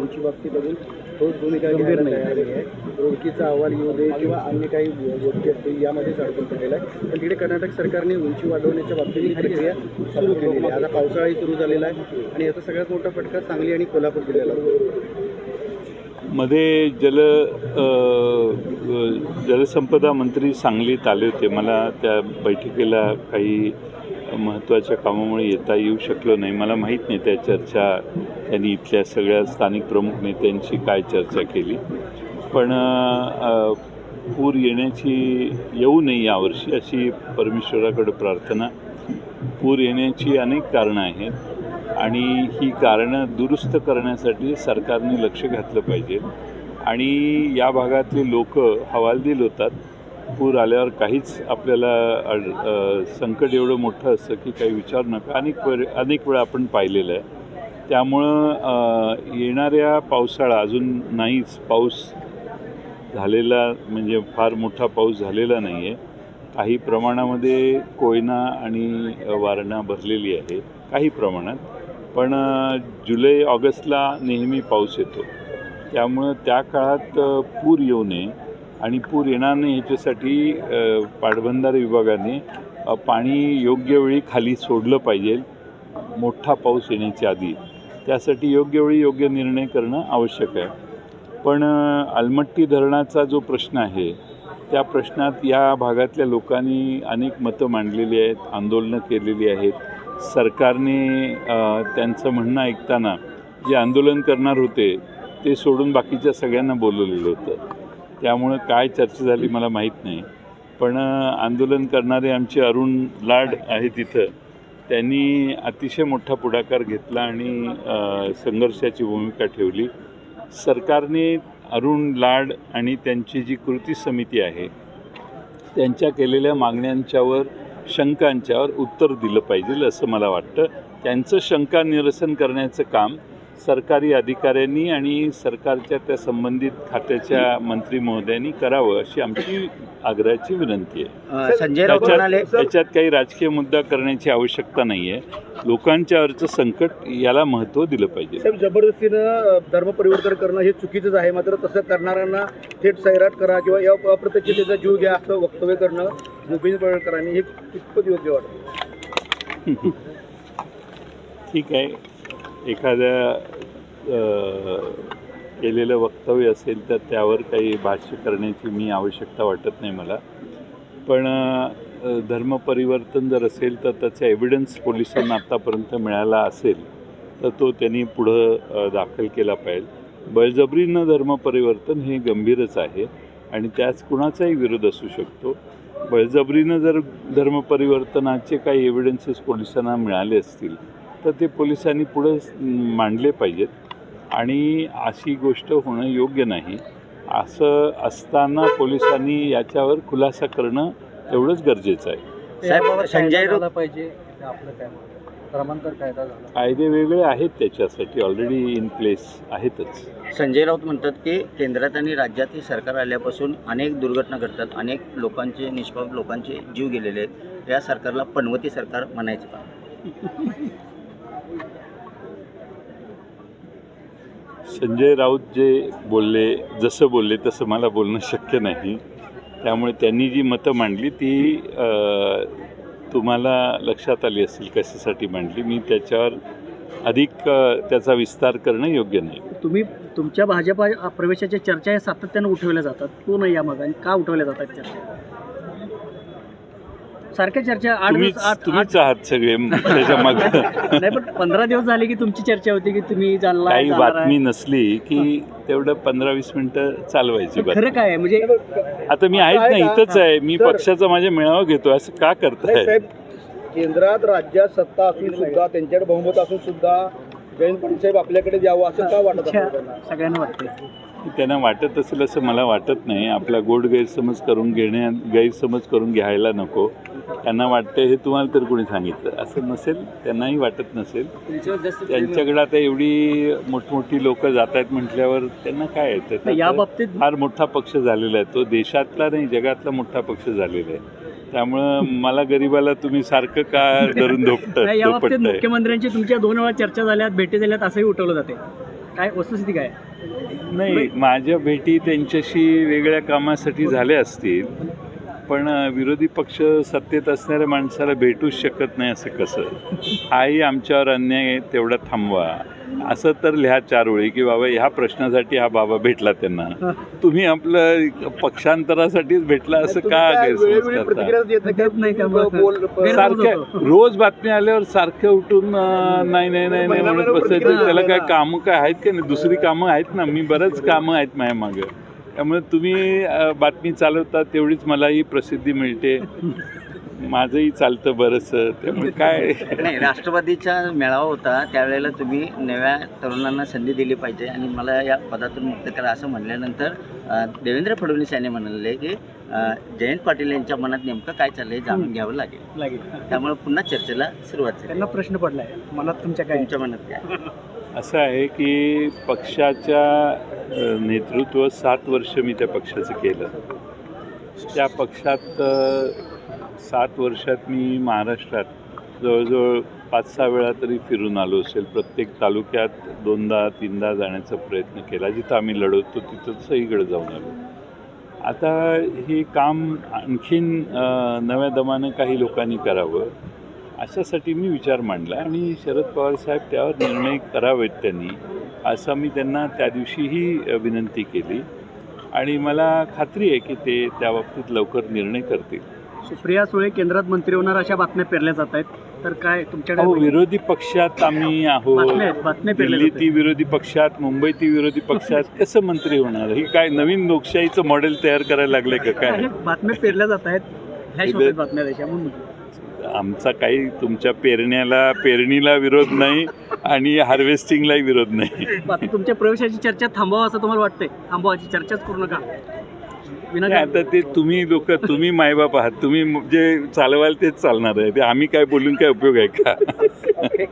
उंची बाबतीत अजून ठोस भूमिका तयार नाही. आहे. रोडकीचा अहवाल येऊ दे किंवा अन्य काही गोष्टी असतील यामध्येच अडकून पडलेला आहे. पण तिकडे कर्नाटक सरकारने उंची वाढवण्याच्या बाबतीत ही प्रक्रिया सुरू केलेली आहे. आता पावसाळाही सुरू झालेला आहे आणि याचा सगळ्यात मोठा फटका सांगली आणि कोल्हापूर जिल्ह्याला. मध्ये जल जलसंपदा मंत्री सांगलीत आले होते. मला त्या बैठकीला काही महत्त्वाच्या कामामुळे येता येऊ शकलो नाही. मला माहीत नाही त्या चर्चा त्यांनी इथल्या सगळ्या स्थानिक प्रमुख नेत्यांशी काय चर्चा केली. पण पूर येण्याची येऊ नये यावर्षी अशी परमेश्वराकडे प्रार्थना. पूर येण्याची अनेक कारणं आहेत आणि ही कारणं दुरुस्त करण्यासाठी सरकारने लक्ष घातलं पाहिजे. आणि या भागातले लोक हवालदिल होतात. पूर आल्यावर काहीच आपल्याला संकट एवढं मोठं असतं की काही विचार नका. अनेक वेळ अनेक वेळा आपण पाहिलेलं आहे. त्यामुळं येणाऱ्या पावसाळा अजून नाहीच. पाऊस झालेला म्हणजे फार मोठा पाऊस झालेला नाही आहे काही प्रमाणामध्ये कोयना आणि वारणा भरलेली आहे. काही प्रमाणात. पण जुलै ऑगस्टला नेहमी पाऊस येतो. त्यामुळं त्या काळात पूर येऊ नये. आणि पूर येणार नाही ह्याच्यासाठी पाटबंधारे विभागाने पाणी योग्य वेळी खाली सोडलं पाहिजे. मोठा पाऊस येण्याच्या आधी. त्यासाठी योग्य वेळी योग्य निर्णय करणं आवश्यक आहे. पण अलमट्टी धरणाचा जो प्रश्न आहे त्या प्रश्नात या भागातल्या लोकांनी अनेक मतं मांडलेली आहेत आंदोलनं केलेली आहेत. सरकारने त्यांचं म्हणणं ऐकताना जे आंदोलन करणार होते ते सोडून बाकीच्या सगळ्यांना बोलवलेलं होतं. त्यामुळं काय चर्चा झाली मला माहीत नाही. पण आंदोलन करणारे आमचे अरुण लाड आहे तिथं त्यांनी अतिशय मोठा पुढाकार घेतला आणि संघर्षाची भूमिका ठेवली. सरकारने अरुण लाड आणि त्यांची जी कृती समिती आहे त्यांच्या केलेल्या मागण्यांच्यावर शंकांच्यावर उत्तर दिलं पाहिजे असं मला वाटतं. त्यांचं शंका निरसन करण्याचं काम सरकारी अधिकाऱ्यांनी आणि सरकारच्या त्या संबंधित खात्याच्या मंत्री महोदयांनी करावं अशी आमची आग्रहाची विनंती आहे. अ, संजय राऊत म्हणाले त्याच्यात काही राजकीय मुद्दा करण्याची आवश्यकता नाही आहे लोकांच्यावरचं संकट याला महत्त्व दिलं पाहिजे. साहेब जबरदस्तीनं धर्म परिवर्तन करणं हे चुकीचंच आहे. मात्र तसं करणाऱ्यांना थेट सैराट करा किंवा या अप्रत्यक्षतेचा जीव घ्या असं वक्तव्य करणं भूपेंद्र पडळकरांनी हे कितपत योग्य वाटतं? ठीक आहे. एखाद्या केलेलं वक्तव्य असेल तर त्यावर काही भाष्य करण्याची मी आवश्यकता वाटत नाही मला. पण धर्मपरिवर्तन जर असेल तर त्याचा एव्हिडन्स पोलिसांना आत्तापर्यंत मिळाला असेल तर तो त्यांनी पुढं दाखल केला पाहिजे. बळजबरीनं धर्मपरिवर्तन हे गंभीरच आहे आणि त्याच कुणाचाही विरोध असू शकतो. बळजबरीनं जर धर्मपरिवर्तनाचे काही एव्हिडन्सेस पोलिसांना मिळाले असतील तर ते पोलिसांनी पुढं मांडले पाहिजेत. आणि अशी गोष्ट होणं योग्य नाही. असं असताना पोलिसांनी याच्यावर खुलासा करणं एवढंच गरजेचं आहे. साहेब संजय राऊत पाहिजे आपलं काय क्रमांतर कायदा झाला कायदे वेगळे आहेत त्याच्यासाठी ऑलरेडी इन प्लेस आहेतच. संजय राऊत म्हणतात की केंद्रात आणि राज्यात हे सरकार आल्यापासून अनेक दुर्घटना घडतात अनेक लोकांचे निष्पाप लोकांचे जीव गेलेले आहेत. या सरकारला पनवती सरकार म्हणायचं का? संजय राऊत जे बोलले जसं बोलले तसं मला बोलणं शक्य नाही. त्यामुळे त्यांनी जी मतं मांडली ती तुम्हाला लक्षात आली असेल कशासाठी मांडली. मी त्याच्यावर अधिक त्याचा विस्तार करणं योग्य नाही. तुम्ही तुमच्या भाजपा प्रवेशाच्या चर्चा या सातत्यानं उठवल्या जातात. तो नाही या मागे आणि का उठवल्या जातात चर्चा? सारख्या चर्चा आठ तुम्हीच दिवस आठ तुम्हीच आहात सगळे त्याच्यामागे. आठ- नाही पण पंधरा दिवस झाले की तुमची चर्चा होती की तुम्ही जाणला काही बातमी नसली की तेवढं पंधरा वीस मिनटं चालवायची बातमी खरं काय आहे? म्हणजे आता मी आहेच नाही इथंच आहे. मी सर. पक्षाचा माझ्या मेळावा घेतो असं का नाही करताय साहेब केंद्रात राज्यात सत्ता असून सुद्धा त्यांच्याकडे बहुमत असून सुद्धा जयंत पाटील साहेब आपल्याकडे द्यावं असं का वाटत इच्छा असेल त्यांना? सगळ्यांना वाटते की त्यांना वाटत असेल असं मला वाटत नाही. आपला गोड गैरसमज करून घेण्या गैरसमज करून घ्यायला नको. त्यांना वाटतं हे तुम्हाला तर कोणी सांगितलं. असं नसेल त्यांनाही वाटत नसेल. त्यांच्याकडे आता एवढी मोठमोठी लोक जात आहेत म्हटल्यावर त्यांना काय येतं या बाबतीत फार मोठा पक्ष झालेला आहे. तो देशातला नाही जगातला मोठा पक्ष झालेला आहे. त्यामुळं मला गरीबाला तुम्ही सारखं का धरून धोपट? नाही, या बाबतीत मुख्यमंत्र्यांची तुमच्या दोन वेळा चर्चा झाल्यात भेटी झाल्यात असंही उठवलं जाते काय वस्तुस्थिती काय? नाही माझ्या भेटी त्यांच्याशी वेगळ्या कामासाठी झाल्या असतील. पण विरोधी पक्ष सत्तेत असणाऱ्या माणसाला भेटूच शकत नाही असं कसं? हाही आमच्यावर अन्याय तेवढा थांबवा. असं तर लिहा चार ओळी की बाबा ह्या प्रश्नासाठी हा बाबा भेटला त्यांना. तुम्ही आपलं पक्षांतरासाठीच भेटला असं का गैरसमज सारखं. रोज बातमी आल्यावर सारखं उठून नाही नाही नाही नाही म्हणत बसायचं त्याला काय कामं काय आहेत का नाही? दुसरी कामं आहेत ना? मी बरंच कामं आहेत माझ्या मागं. त्यामुळे तुम्ही बातमी चालवता तेवढीच मलाही प्रसिद्धी मिळते. माझंही चालतं बरंचसं त्यामुळे काय? नाही राष्ट्रवादीचा मेळावा होता. त्यावेळेला तुम्ही नव्या तरुणांना संधी दिली पाहिजे आणि मला या पदातून मुक्त करा असं म्हणल्यानंतर अ, देवेंद्र फडणवीस यांनी म्हणाले की जयंत पाटील यांच्या मनात नेमकं काय चाललंय जाणून घ्यावं लागेल. लागेल. त्यामुळे पुन्हा चर्चेला सुरुवात झाली. त्यांना प्रश्न पडलाय. मनात तुमच्या काय तुमच्या मनात काय? असं आहे की पक्षाच्या नेतृत्व सात वर्ष मी त्या पक्षाचं केलं. त्या पक्षात सात वर्षात मी महाराष्ट्रात जवळजवळ पाच सहा वेळा तरी फिरून आलो असेल. प्रत्येक तालुक्यात दोनदा तीनदा जाण्याचा प्रयत्न केला. जिथं आम्ही लढवतो तिथं सगळीकडे जाऊन आलो. आता हे काम आणखीन नव्या दमानं काही लोकांनी करावं. अशासाठी मी विचार मांडला आणि शरद पवार साहेब त्यावर निर्णय करावेत त्यांनी असं मी त्यांना त्या दिवशीही विनंती केली. आणि मला खात्री आहे की ते त्या बाबतीत लवकर निर्णय करतील. सुप्रिया सुळे केंद्रात मंत्री होणार अशा बातम्या पेरल्या जात आहेत. तर काय अहो तुमच्याकडे विरोधी पक्षात आम्ही आहोत. बातम्या आहेत, बातम्या पेरल्या दिल्ली जात ती विरोधी पक्षात मुंबई ती विरोधी पक्षात कसं मंत्री होणार? ही काय नवीन लोकशाहीचं मॉडेल तयार करायला लागले का काय. बातम्या पेरल्या जात आहेत. ह्या शोधात बातम्या म्हणून म्हटलं. आमचा काही तुमच्या पेरण्याला पेरणीला विरोध नाही आणि हार्वेस्टिंगलाही विरोध नाही. बाकी तुमच्या प्रवेशाची चर्चा थांबवा असं तुम्हाला वाटतंय? थांबवाची चर्चाच करू नका. नाही, विनाकारण आता ते तुम्ही लोक तुम्ही मायबाप आहात. तुम्ही जे चालवाल तेच चालणार आहे. ते आम्ही काय बोलून काय उपयोग आहे का?